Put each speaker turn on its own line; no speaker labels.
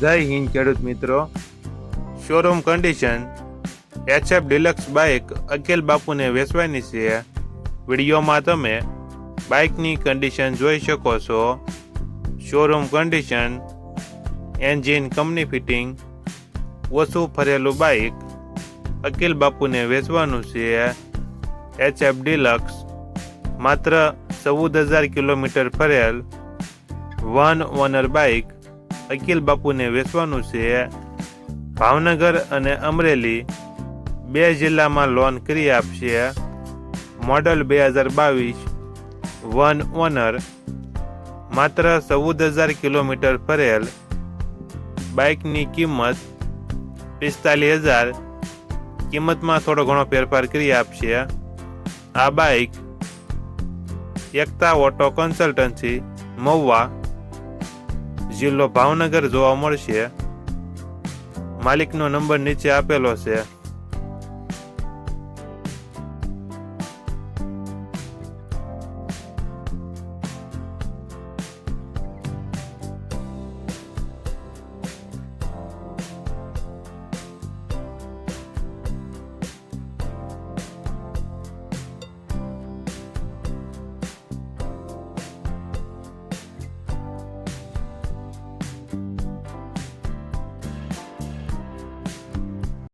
જય હિન્દ, ખેડૂત મિત્રો. Showroom condition HF deluxe bike Akhil બાપુને વેચવાની છે. વિડીયોમાં તમે બાઇકની કન્ડિશન જોઈ શકો છો. Showroom condition engine company fitting ઓછું ફરેલું બાઇક અખિલ બાપુને વેચવાનું છે. એચએફ ડિલક્સ માત્ર ચૌદ હજાર કિલોમીટર ફરેલ વન ઓનર બાઇક અખિલ બાપુને વેચવાનું છે. ભાવનગર અને અમરેલી બે જિલ્લામાં લોન કરી આપશે. મોડલ બે હજાર બાવીસ, વન ઓનર, માત્ર ચૌદ હજાર કિલોમીટર ફરેલ. બાઇકની કિંમત પિસ્તાલીસ હજાર, કિંમતમાં થોડો ઘણો ફેરફાર કરી આપશે. આ bike Ekta auto consultancy, Mahuva જિલ્લો ભાવનગર જોવા મળશે. માલિકનો નંબર નીચે આપેલો છે.